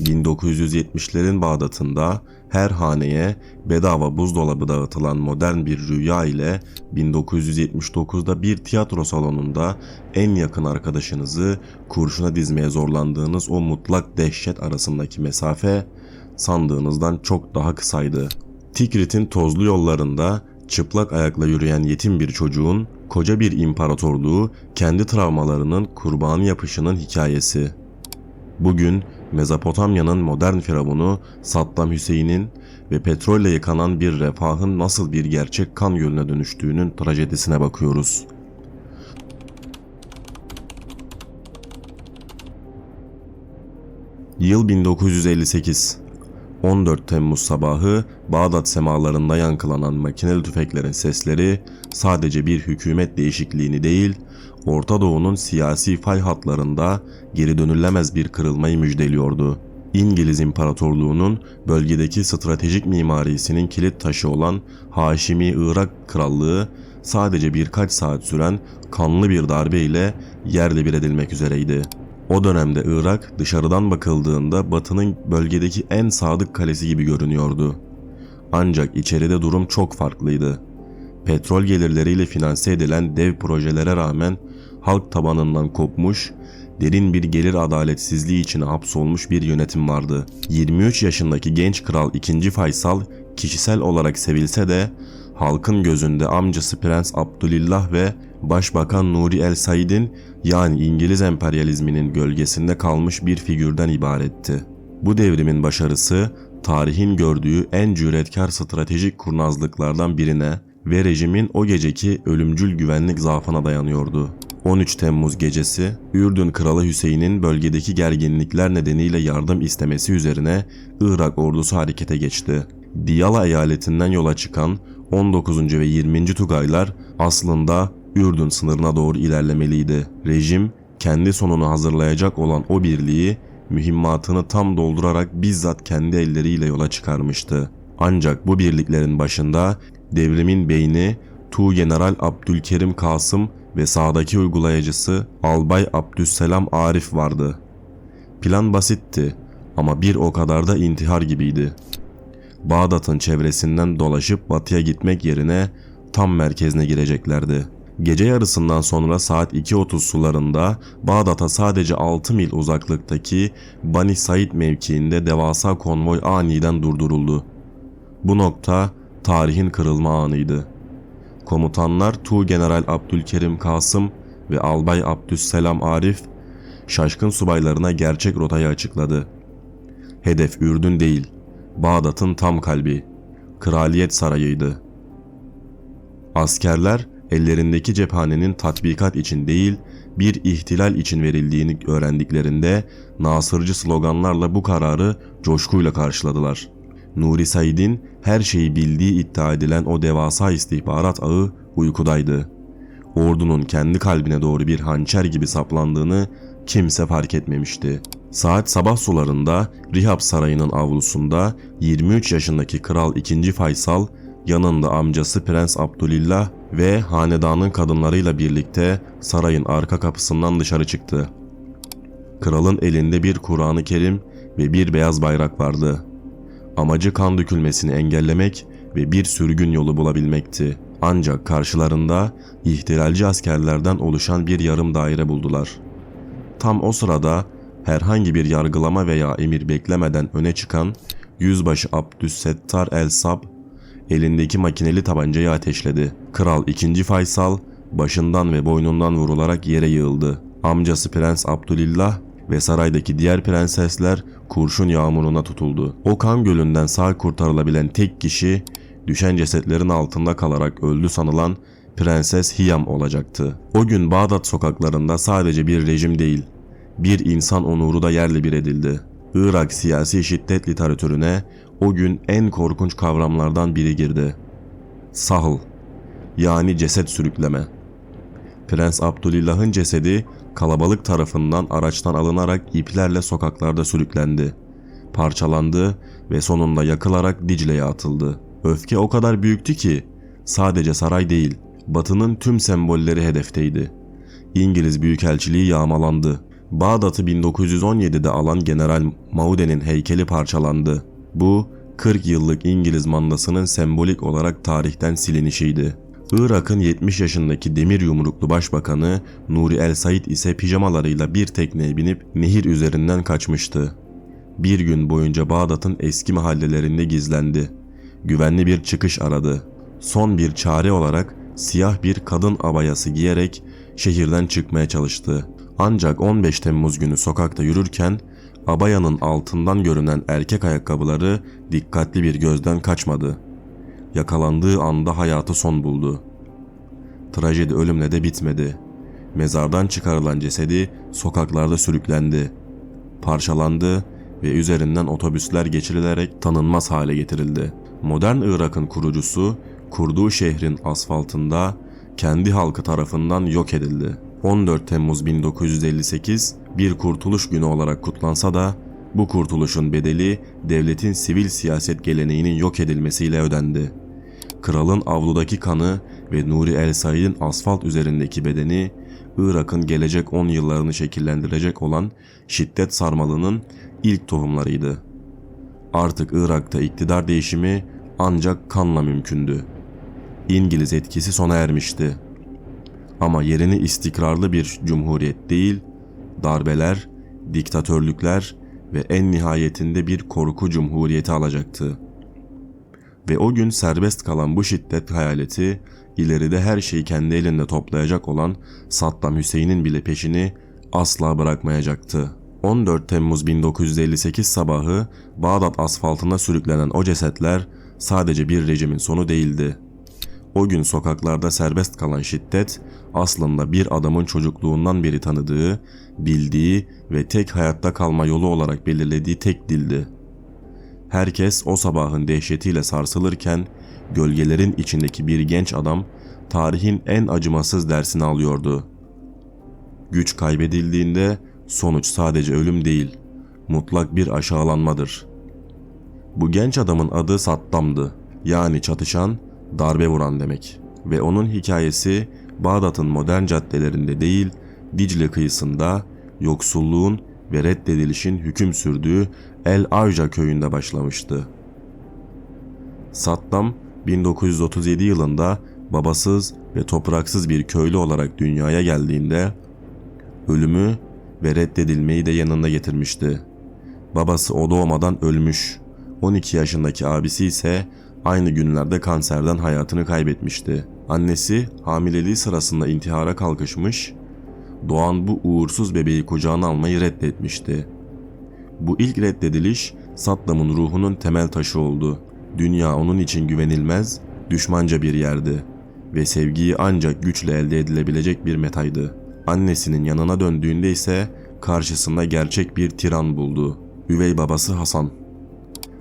1970'lerin Bağdat'ında her haneye bedava buzdolabı dağıtılan modern bir rüya ile 1979'da bir tiyatro salonunda en yakın arkadaşınızı kurşuna dizmeye zorlandığınız o mutlak dehşet arasındaki mesafe sandığınızdan çok daha kısaydı. Tikrit'in tozlu yollarında çıplak ayakla yürüyen yetim bir çocuğun koca bir imparatorluğu kendi travmalarının kurbanı yapışının hikayesi. Bugün Mezopotamya'nın modern firavunu Saddam Hüseyin'in ve petrolle yıkanan bir refahın nasıl bir gerçek kan gölüne dönüştüğünün trajedisine bakıyoruz. Yıl 1958. 14 Temmuz sabahı Bağdat semalarında yankılanan makineli tüfeklerin sesleri sadece bir hükümet değişikliğini değil, Orta Doğu'nun siyasi fay hatlarında geri dönülemez bir kırılmayı müjdeliyordu. İngiliz İmparatorluğu'nun bölgedeki stratejik mimarisinin kilit taşı olan Haşimi Irak Krallığı sadece birkaç saat süren kanlı bir darbe ile yerle bir edilmek üzereydi. O dönemde Irak dışarıdan bakıldığında Batı'nın bölgedeki en sadık kalesi gibi görünüyordu. Ancak içeride durum çok farklıydı. Petrol gelirleriyle finanse edilen dev projelere rağmen halk tabanından kopmuş, derin bir gelir adaletsizliği içine hapsolmuş bir yönetim vardı. 23 yaşındaki genç kral 2. Faysal kişisel olarak sevilse de halkın gözünde amcası Prens Abdülillah ve Başbakan Nuri El Said'in yani İngiliz emperyalizminin gölgesinde kalmış bir figürden ibaretti. Bu devrimin başarısı tarihin gördüğü en cüretkar stratejik kurnazlıklardan birine ve rejimin o geceki ölümcül güvenlik zaafına dayanıyordu. 13 Temmuz gecesi Ürdün Kralı Hüseyin'in bölgedeki gerginlikler nedeniyle yardım istemesi üzerine Irak ordusu harekete geçti. Diyala eyaletinden yola çıkan 19. ve 20. Tugaylar aslında Ürdün sınırına doğru ilerlemeliydi. Rejim kendi sonunu hazırlayacak olan o birliği mühimmatını tam doldurarak bizzat kendi elleriyle yola çıkarmıştı. Ancak bu birliklerin başında devrimin beyni Tu General Abdülkerim Kasım ve sağdaki uygulayıcısı Albay Abdüsselam Arif vardı. Plan basitti ama bir o kadar da intihar gibiydi. Bağdat'ın çevresinden dolaşıp batıya gitmek yerine tam merkezine gireceklerdi. Gece yarısından sonra saat 2.30 sularında Bağdat'a sadece 6 mil uzaklıktaki Bani Said mevkiinde devasa konvoy aniden durduruldu. Bu nokta tarihin kırılma anıydı. Komutanlar Tu General Abdülkerim Kasım ve Albay Abdüsselam Arif şaşkın subaylarına gerçek rotayı açıkladı. Hedef Ürdün değil, Bağdat'ın tam kalbi, Kraliyet Sarayı'ydı. Askerler ellerindeki cephanenin tatbikat için değil, bir ihtilal için verildiğini öğrendiklerinde nasırcı sloganlarla bu kararı coşkuyla karşıladılar. Nuri Said'in her şeyi bildiği iddia edilen o devasa istihbarat ağı uykudaydı. Ordunun kendi kalbine doğru bir hançer gibi saplandığını kimse fark etmemişti. Saat sabah sularında Rihab Sarayı'nın avlusunda 23 yaşındaki Kral 2. Faysal yanında amcası Prens Abdülillah ve hanedanın kadınlarıyla birlikte sarayın arka kapısından dışarı çıktı. Kralın elinde bir Kur'an-ı Kerim ve bir beyaz bayrak vardı. Amacı kan dökülmesini engellemek ve bir sürgün yolu bulabilmekti. Ancak karşılarında ihtilalci askerlerden oluşan bir yarım daire buldular. Tam o sırada herhangi bir yargılama veya emir beklemeden öne çıkan Yüzbaşı Abdüssettar El-Sab elindeki makineli tabancayı ateşledi. Kral 2. Faysal başından ve boynundan vurularak yere yığıldı. Amcası Prens Abdülillah ve saraydaki diğer prensesler kurşun yağmuruna tutuldu. O kan gölünden sağ kurtarılabilen tek kişi düşen cesetlerin altında kalarak öldü sanılan Prenses Hiyam olacaktı. O gün Bağdat sokaklarında sadece bir rejim değil, bir insan onuru da yerle bir edildi. Irak siyasi şiddet literatürüne o gün en korkunç kavramlardan biri girdi. Sahl yani ceset sürükleme. Prens Abdülillah'ın cesedi kalabalık tarafından araçtan alınarak iplerle sokaklarda sürüklendi. Parçalandı ve sonunda yakılarak Dicle'ye atıldı. Öfke o kadar büyüktü ki sadece saray değil, batının tüm sembolleri hedefteydi. İngiliz Büyükelçiliği yağmalandı. Bağdat'ı 1917'de alan General Maude'nin heykeli parçalandı. Bu 40 yıllık İngiliz mandasının sembolik olarak tarihten silinişiydi. Irak'ın 70 yaşındaki demir yumruklu başbakanı Nuri El Said ise pijamalarıyla bir tekneye binip nehir üzerinden kaçmıştı. Bir gün boyunca Bağdat'ın eski mahallelerinde gizlendi. Güvenli bir çıkış aradı. Son bir çare olarak siyah bir kadın abayası giyerek şehirden çıkmaya çalıştı. Ancak 15 Temmuz günü sokakta yürürken abayanın altından görünen erkek ayakkabıları dikkatli bir gözden kaçmadı. Yakalandığı anda hayatı son buldu. Trajedi ölümle de bitmedi. Mezardan çıkarılan cesedi sokaklarda sürüklendi. Parçalandı ve üzerinden otobüsler geçirilerek tanınmaz hale getirildi. Modern Irak'ın kurucusu kurduğu şehrin asfaltında kendi halkı tarafından yok edildi. 14 Temmuz 1958 bir kurtuluş günü olarak kutlansa da bu kurtuluşun bedeli devletin sivil siyaset geleneğinin yok edilmesiyle ödendi. Kralın avludaki kanı ve Nuri El Said'in asfalt üzerindeki bedeni Irak'ın gelecek 10 yıllarını şekillendirecek olan şiddet sarmalının ilk tohumlarıydı. Artık Irak'ta iktidar değişimi ancak kanla mümkündü. İngiliz etkisi sona ermişti. Ama yerini istikrarlı bir cumhuriyet değil, darbeler, diktatörlükler ve en nihayetinde bir korku cumhuriyeti alacaktı. Ve o gün serbest kalan bu şiddet hayaleti ileride her şeyi kendi elinde toplayacak olan Saddam Hüseyin'in bile peşini asla bırakmayacaktı. 14 Temmuz 1958 sabahı Bağdat asfaltına sürüklenen o cesetler sadece bir rejimin sonu değildi. O gün sokaklarda serbest kalan şiddet aslında bir adamın çocukluğundan beri tanıdığı, bildiği ve tek hayatta kalma yolu olarak belirlediği tek dildi. Herkes o sabahın dehşetiyle sarsılırken gölgelerin içindeki bir genç adam tarihin en acımasız dersini alıyordu. Güç kaybedildiğinde sonuç sadece ölüm değil, mutlak bir aşağılanmadır. Bu genç adamın adı Saddam'dı. Yani çatışan, darbe vuran demek. Ve onun hikayesi Bağdat'ın modern caddelerinde değil, Dicle kıyısında yoksulluğun ve reddedilişin hüküm sürdüğü El Arja köyünde başlamıştı. Saddam 1937 yılında babasız ve topraksız bir köylü olarak dünyaya geldiğinde ölümü ve reddedilmeyi de yanında getirmişti. Babası o doğmadan ölmüş. 12 yaşındaki abisi ise aynı günlerde kanserden hayatını kaybetmişti. Annesi hamileliği sırasında intihara kalkışmış, doğan bu uğursuz bebeği kucağına almayı reddetmişti. Bu ilk reddediliş Saddam'ın ruhunun temel taşı oldu. Dünya onun için güvenilmez, düşmanca bir yerdi ve sevgiyi ancak güçle elde edilebilecek bir metaydı. Annesinin yanına döndüğünde ise karşısında gerçek bir tiran buldu. Üvey babası Hasan.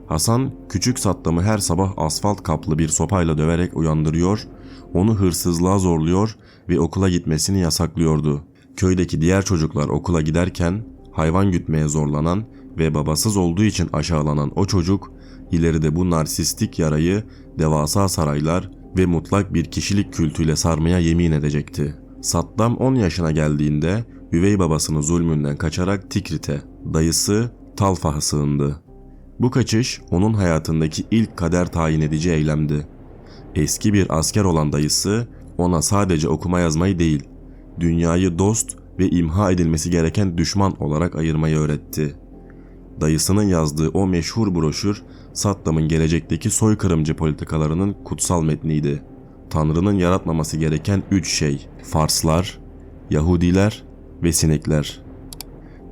Hasan küçük Saddam'ı her sabah asfalt kaplı bir sopayla döverek uyandırıyor, onu hırsızlığa zorluyor ve okula gitmesini yasaklıyordu. Köydeki diğer çocuklar okula giderken hayvan gütmeye zorlanan ve babasız olduğu için aşağılanan o çocuk ileride bu narsistik yarayı devasa saraylar ve mutlak bir kişilik kültüyle sarmaya yemin edecekti. Saddam 10 yaşına geldiğinde üvey babasının zulmünden kaçarak Tikrit'e, dayısı Talfah'a sığındı. Bu kaçış onun hayatındaki ilk kader tayin edici eylemdi. Eski bir asker olan dayısı ona sadece okuma yazmayı değil, dünyayı dost ve imha edilmesi gereken düşman olarak ayırmayı öğretti. Dayısının yazdığı o meşhur broşür Saddam'ın gelecekteki soykırımcı politikalarının kutsal metniydi. Tanrı'nın yaratmaması gereken üç şey, Farslar, Yahudiler ve sinekler.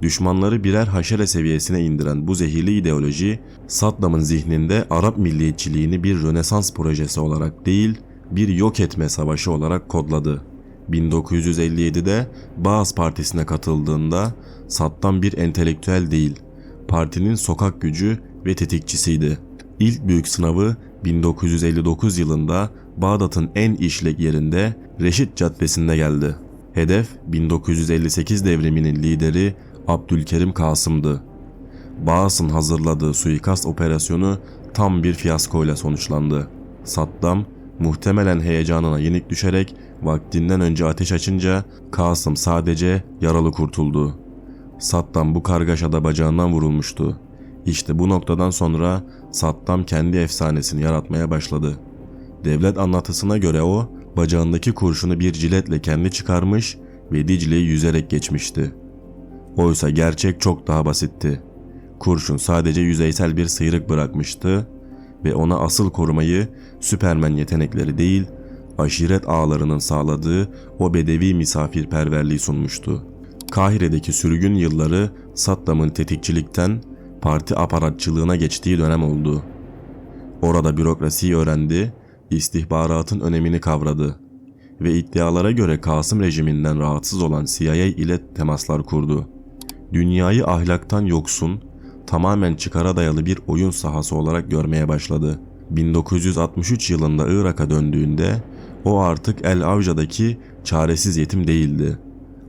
Düşmanları birer haşere seviyesine indiren bu zehirli ideoloji, Saddam'ın zihninde Arap milliyetçiliğini bir Rönesans projesi olarak değil, bir yok etme savaşı olarak kodladı. 1957'de Baas Partisi'ne katıldığında Saddam bir entelektüel değil, partinin sokak gücü ve tetikçisiydi. İlk büyük sınavı 1959 yılında Bağdat'ın en işlek yerinde Reşit Caddesi'nde geldi. Hedef 1958 devriminin lideri Abdülkerim Kasım'dı. Baas'ın hazırladığı suikast operasyonu tam bir fiyaskoyla sonuçlandı. Saddam muhtemelen heyecanına yenik düşerek vaktinden önce ateş açınca Kasım sadece yaralı kurtuldu. Saddam bu kargaşada bacağından vurulmuştu. İşte bu noktadan sonra Saddam kendi efsanesini yaratmaya başladı. Devlet anlatısına göre o, bacağındaki kurşunu bir ciletle kendi çıkarmış ve Dicle'yi yüzerek geçmişti. Oysa gerçek çok daha basitti. Kurşun sadece yüzeysel bir sıyrık bırakmıştı ve ona asıl korumayı Süpermen yetenekleri değil, aşiret ağlarının sağladığı o bedevi misafirperverliği sunmuştu. Kahire'deki sürgün yılları Saddam'ın tetikçilikten parti aparatçılığına geçtiği dönem oldu. Orada bürokrasiyi öğrendi, istihbaratın önemini kavradı ve iddialara göre Kasım rejiminden rahatsız olan CIA ile temaslar kurdu. Dünyayı ahlaktan yoksun, tamamen çıkara dayalı bir oyun sahası olarak görmeye başladı. 1963 yılında Irak'a döndüğünde o artık El Avca'daki çaresiz yetim değildi.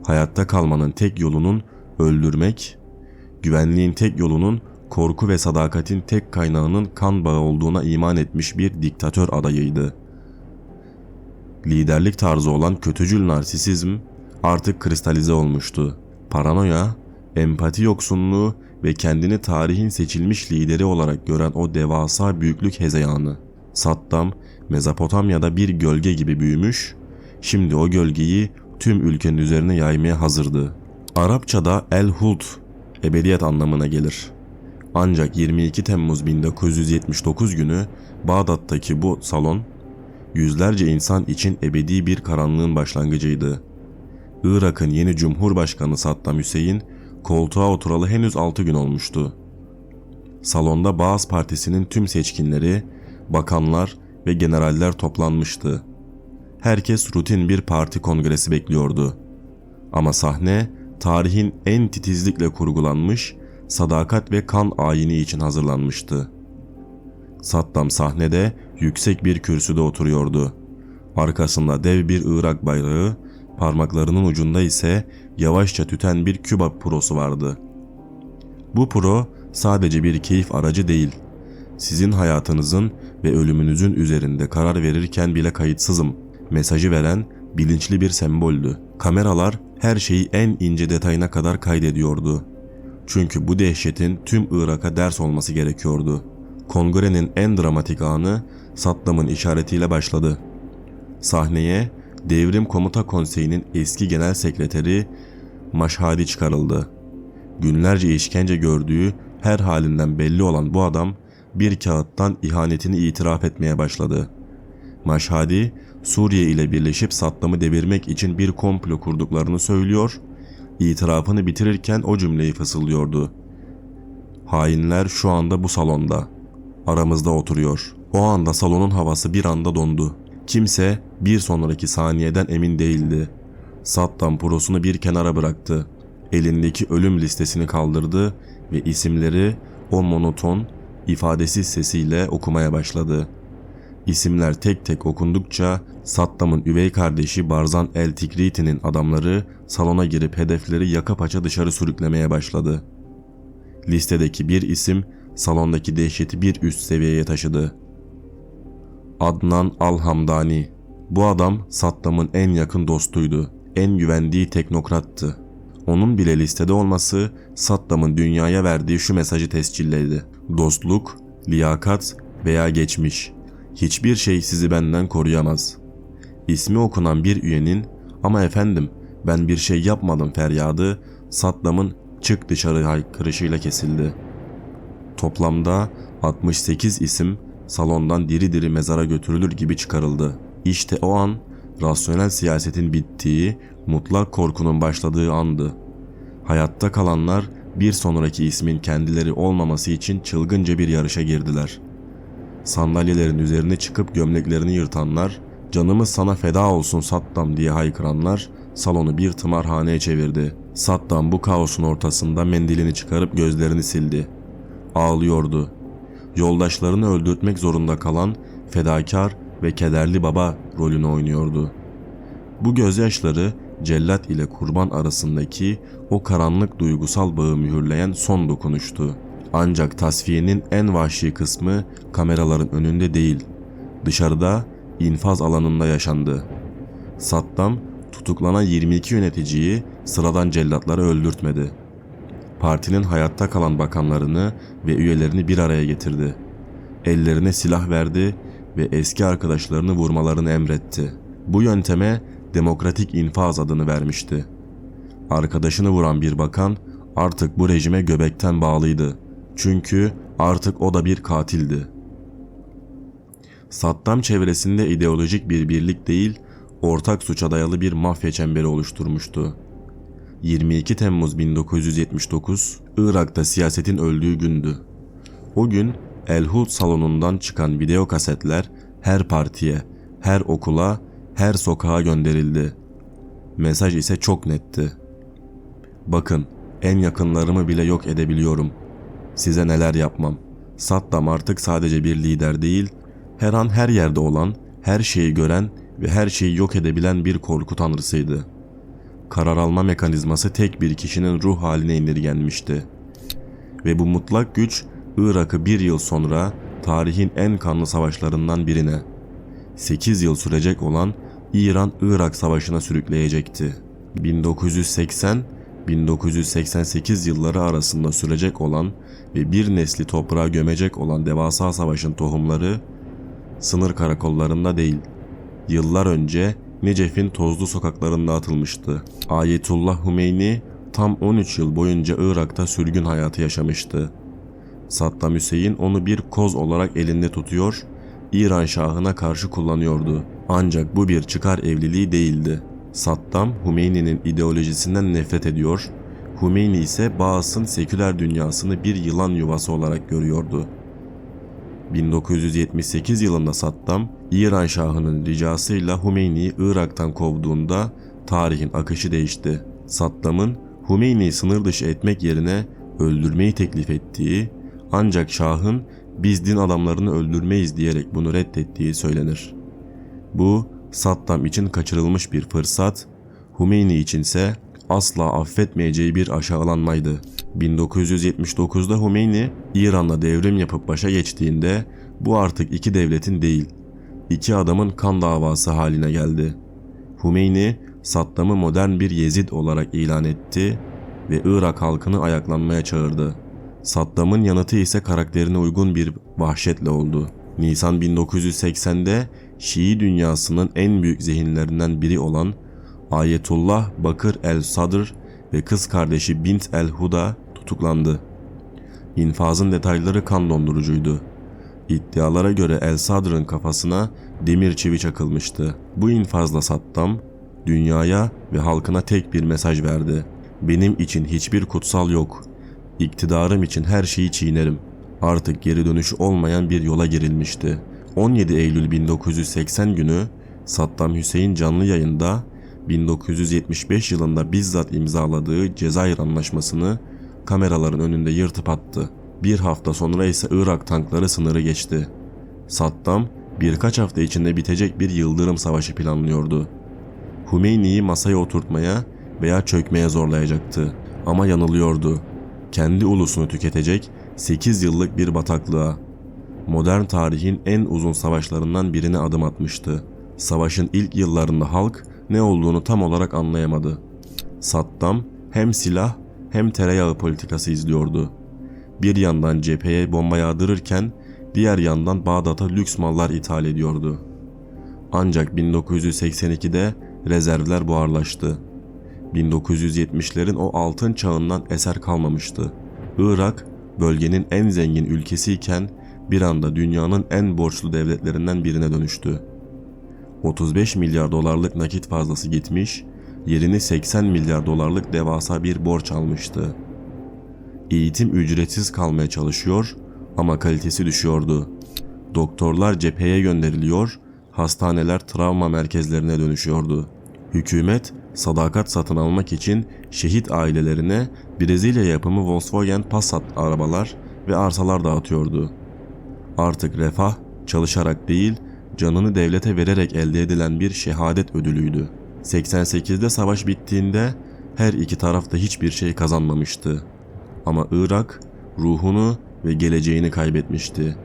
Hayatta kalmanın tek yolunun öldürmek, güvenliğin tek yolunun korku ve sadakatin tek kaynağının kan bağı olduğuna iman etmiş bir diktatör adayıydı. Liderlik tarzı olan kötücül narsisizm artık kristalize olmuştu. Paranoya, empati yoksunluğu ve kendini tarihin seçilmiş lideri olarak gören o devasa büyüklük hezeyanı. Saddam, Mezopotamya'da bir gölge gibi büyümüş, şimdi o gölgeyi tüm ülkenin üzerine yaymaya hazırdı. Arapçada El-Hult, ebediyet anlamına gelir. Ancak 22 Temmuz 1979 günü Bağdat'taki bu salon, yüzlerce insan için ebedi bir karanlığın başlangıcıydı. Irak'ın yeni Cumhurbaşkanı Saddam Hüseyin koltuğa oturalı henüz 6 gün olmuştu. Salonda Baas Partisi'nin tüm seçkinleri, bakanlar ve generaller toplanmıştı. Herkes rutin bir parti kongresi bekliyordu. Ama sahne tarihin en titizlikle kurgulanmış, sadakat ve kan ayini için hazırlanmıştı. Saddam sahnede yüksek bir kürsüde oturuyordu. Arkasında dev bir Irak bayrağı, parmaklarının ucunda ise yavaşça tüten bir Küba prosu vardı. Bu pro sadece bir keyif aracı değil. Sizin hayatınızın ve ölümünüzün üzerinde karar verirken bile kayıtsızım mesajı veren bilinçli bir semboldü. Kameralar her şeyi en ince detayına kadar kaydediyordu. Çünkü bu dehşetin tüm Irak'a ders olması gerekiyordu. Kongrenin en dramatik anı Saddam'ın işaretiyle başladı. Sahneye Devrim Komuta Konseyi'nin eski genel sekreteri Maşhadi çıkarıldı. Günlerce işkence gördüğü her halinden belli olan bu adam bir kağıttan ihanetini itiraf etmeye başladı. Maşhadi, Suriye ile birleşip Saddam'ı devirmek için bir komplo kurduklarını söylüyor, itirafını bitirirken o cümleyi fısıldıyordu. Hainler şu anda bu salonda. Aramızda oturuyor. O anda salonun havası bir anda dondu. Kimse bir sonraki saniyeden emin değildi. Saddam prosunu bir kenara bıraktı. Elindeki ölüm listesini kaldırdı ve isimleri o monoton, ifadesiz sesiyle okumaya başladı. İsimler tek tek okundukça Saddam'ın üvey kardeşi Barzan El Tikriti'nin adamları salona girip hedefleri yaka paça dışarı sürüklemeye başladı. Listedeki bir isim salondaki dehşeti bir üst seviyeye taşıdı. Adnan Al-Hamdani. Bu adam Saddam'ın en yakın dostuydu. En güvendiği teknokrattı. Onun bile listede olması Saddam'ın dünyaya verdiği şu mesajı tescilledi. Dostluk, liyakat veya geçmiş. Hiçbir şey sizi benden koruyamaz. İsmi okunan bir üyenin ama efendim ben bir şey yapmadım feryadı Saddam'ın çık dışarı haykırışıyla kesildi. Toplamda 68 isim salondan diri diri mezara götürülür gibi çıkarıldı. İşte o an rasyonel siyasetin bittiği, mutlak korkunun başladığı andı. Hayatta kalanlar bir sonraki ismin kendileri olmaması için çılgınca bir yarışa girdiler. Sandalyelerin üzerine çıkıp gömleklerini yırtanlar, canımız sana feda olsun Saddam diye haykıranlar salonu bir tımarhaneye çevirdi. Saddam bu kaosun ortasında mendilini çıkarıp gözlerini sildi. Ağlıyordu. Yoldaşlarını öldürtmek zorunda kalan fedakar ve kederli baba rolünü oynuyordu. Bu gözyaşları cellat ile kurban arasındaki o karanlık duygusal bağı mühürleyen son dokunuştu. Ancak tasfiyenin en vahşi kısmı kameraların önünde değil, dışarıda infaz alanında yaşandı. Saddam tutuklanan 22 yöneticiyi sıradan cellatları öldürtmedi. Partinin hayatta kalan bakanlarını ve üyelerini bir araya getirdi. Ellerine silah verdi ve eski arkadaşlarını vurmalarını emretti. Bu yönteme demokratik infaz adını vermişti. Arkadaşını vuran bir bakan artık bu rejime göbekten bağlıydı. Çünkü artık o da bir katildi. Saddam çevresinde ideolojik bir birlik değil, ortak suça dayalı bir mafya çemberi oluşturmuştu. 22 Temmuz 1979 Irak'ta siyasetin öldüğü gündü. O gün El Hud salonundan çıkan video kasetler her partiye, her okula, her sokağa gönderildi. Mesaj ise çok netti. Bakın, en yakınlarımı bile yok edebiliyorum. Size neler yapmam. Saddam artık sadece bir lider değil, her an her yerde olan, her şeyi gören ve her şeyi yok edebilen bir korku tanrısıydı. Karar alma mekanizması tek bir kişinin ruh haline indirgenmişti. Ve bu mutlak güç Irak'ı bir yıl sonra tarihin en kanlı savaşlarından birine, 8 yıl sürecek olan İran-Irak savaşına sürükleyecekti. 1980-1988 yılları arasında sürecek olan ve bir nesli toprağa gömecek olan devasa savaşın tohumları sınır karakollarında değil, yıllar önce Necef'in tozlu sokaklarında atılmıştı. Ayetullah Hümeyni tam 13 yıl boyunca Irak'ta sürgün hayatı yaşamıştı. Saddam Hüseyin onu bir koz olarak elinde tutuyor, İran Şahı'na karşı kullanıyordu. Ancak bu bir çıkar evliliği değildi. Saddam, Hümeyni'nin ideolojisinden nefret ediyor, Hümeyni ise Bağıs'ın seküler dünyasını bir yılan yuvası olarak görüyordu. 1978 yılında Saddam, İran Şahı'nın ricasıyla Hümeyni'yi Irak'tan kovduğunda tarihin akışı değişti. Saddam'ın Hümeyni'yi sınır dışı etmek yerine öldürmeyi teklif ettiği ancak Şah'ın biz din adamlarını öldürmeyiz diyerek bunu reddettiği söylenir. Bu Saddam için kaçırılmış bir fırsat, Hümeyni içinse asla affetmeyeceği bir aşağılanmaydı. 1979'da Hümeyni İran'la devrim yapıp başa geçtiğinde bu artık iki devletin değil, iki adamın kan davası haline geldi. Hümeyni Saddam'ı modern bir Yezid olarak ilan etti ve Irak halkını ayaklanmaya çağırdı. Saddam'ın yanıtı ise karakterine uygun bir vahşetle oldu. Nisan 1980'de Şii dünyasının en büyük zihinlerinden biri olan Ayetullah Bakır el-Sadr ve kız kardeşi Bint el-Huda tutuklandı. İnfazın detayları kan dondurucuydu. İddialara göre El-Sadr'ın kafasına demir çivi çakılmıştı. Bu infazla Saddam, dünyaya ve halkına tek bir mesaj verdi. Benim için hiçbir kutsal yok. İktidarım için her şeyi çiğnerim. Artık geri dönüşü olmayan bir yola girilmişti. 17 Eylül 1980 günü Saddam Hüseyin canlı yayında 1975 yılında bizzat imzaladığı Cezayir Anlaşması'nı kameraların önünde yırtıp attı. Bir hafta sonra ise Irak tankları sınırı geçti. Saddam birkaç hafta içinde bitecek bir yıldırım savaşı planlıyordu. Hümeyni'yi masaya oturtmaya veya çökmeye zorlayacaktı. Ama yanılıyordu. Kendi ulusunu tüketecek 8 yıllık bir bataklığa. Modern tarihin en uzun savaşlarından birine adım atmıştı. Savaşın ilk yıllarında halk ne olduğunu tam olarak anlayamadı. Saddam hem silah hem tereyağı politikası izliyordu. Bir yandan cepheye bomba yağdırırken diğer yandan Bağdat'a lüks mallar ithal ediyordu. Ancak 1982'de rezervler buharlaştı. 1970'lerin o altın çağından eser kalmamıştı. Irak bölgenin en zengin ülkesiyken bir anda dünyanın en borçlu devletlerinden birine dönüştü. 35 milyar dolarlık nakit fazlası gitmiş, yerini 80 milyar dolarlık devasa bir borç almıştı. Eğitim ücretsiz kalmaya çalışıyor ama kalitesi düşüyordu. Doktorlar cepheye gönderiliyor, hastaneler travma merkezlerine dönüşüyordu. Hükümet sadakat satın almak için şehit ailelerine Brezilya yapımı Volkswagen Passat arabalar ve arsalar dağıtıyordu. Artık refah çalışarak değil, canını devlete vererek elde edilen bir şehadet ödülüydü. 88'de savaş bittiğinde her iki taraf da hiçbir şey kazanmamıştı. Ama Irak ruhunu ve geleceğini kaybetmişti.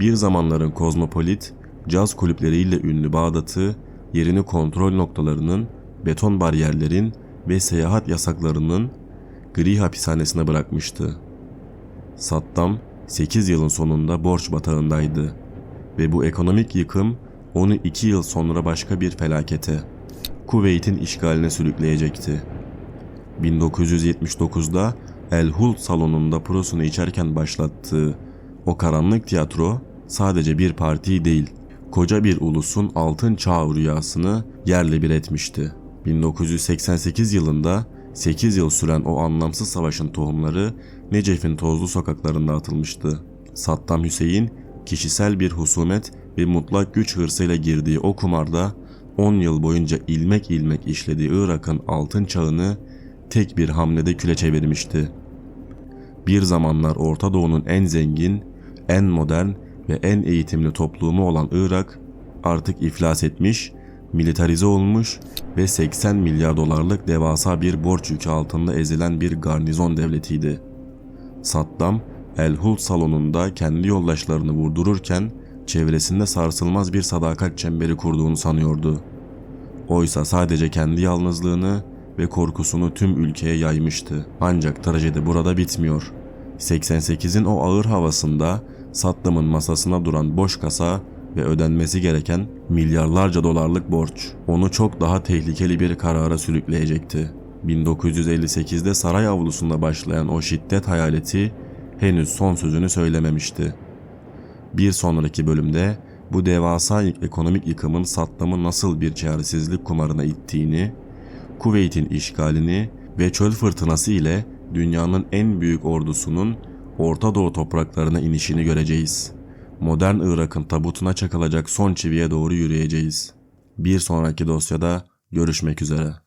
Bir zamanların kozmopolit, caz kulüpleriyle ünlü Bağdat'ı yerini kontrol noktalarının, beton bariyerlerin ve seyahat yasaklarının gri hapishanesine bırakmıştı. Saddam 8 yılın sonunda borç batağındaydı ve bu ekonomik yıkım onu 2 yıl sonra başka bir felakete, Kuveyt'in işgaline sürükleyecekti. 1979'da El Hul salonunda prosunu içerken başlattığı o karanlık tiyatro sadece bir parti değil, koca bir ulusun altın çağ rüyasını yerle bir etmişti. 1988 yılında 8 yıl süren o anlamsız savaşın tohumları Necef'in tozlu sokaklarında atılmıştı. Saddam Hüseyin kişisel bir husumet ve mutlak güç hırsıyla girdiği o kumarda 10 yıl boyunca ilmek ilmek işlediği Irak'ın altın çağını tek bir hamlede küle çevirmişti. Bir zamanlar Orta Doğu'nun en zengin, en modern ve en eğitimli toplumu olan Irak artık iflas etmiş, militarize olmuş ve 80 milyar dolarlık devasa bir borç yükü altında ezilen bir garnizon devletiydi. Saddam, El Hul salonunda kendi yoldaşlarını vurdururken çevresinde sarsılmaz bir sadakat çemberi kurduğunu sanıyordu. Oysa sadece kendi yalnızlığını ve korkusunu tüm ülkeye yaymıştı. Ancak trajedi burada bitmiyor. 88'in o ağır havasında Saddam'ın masasına duran boş kasa ve ödenmesi gereken milyarlarca dolarlık borç onu çok daha tehlikeli bir karara sürükleyecekti. 1958'de saray avlusunda başlayan o şiddet hayaleti henüz son sözünü söylememişti. Bir sonraki bölümde bu devasa ekonomik yıkımın Saddam'ı nasıl bir çaresizlik kumarına ittiğini, Kuveyt'in işgalini ve çöl fırtınası ile dünyanın en büyük ordusunun Orta Doğu topraklarına inişini göreceğiz. Modern Irak'ın tabutuna çakılacak son çiviye doğru yürüyeceğiz. Bir sonraki dosyada görüşmek üzere.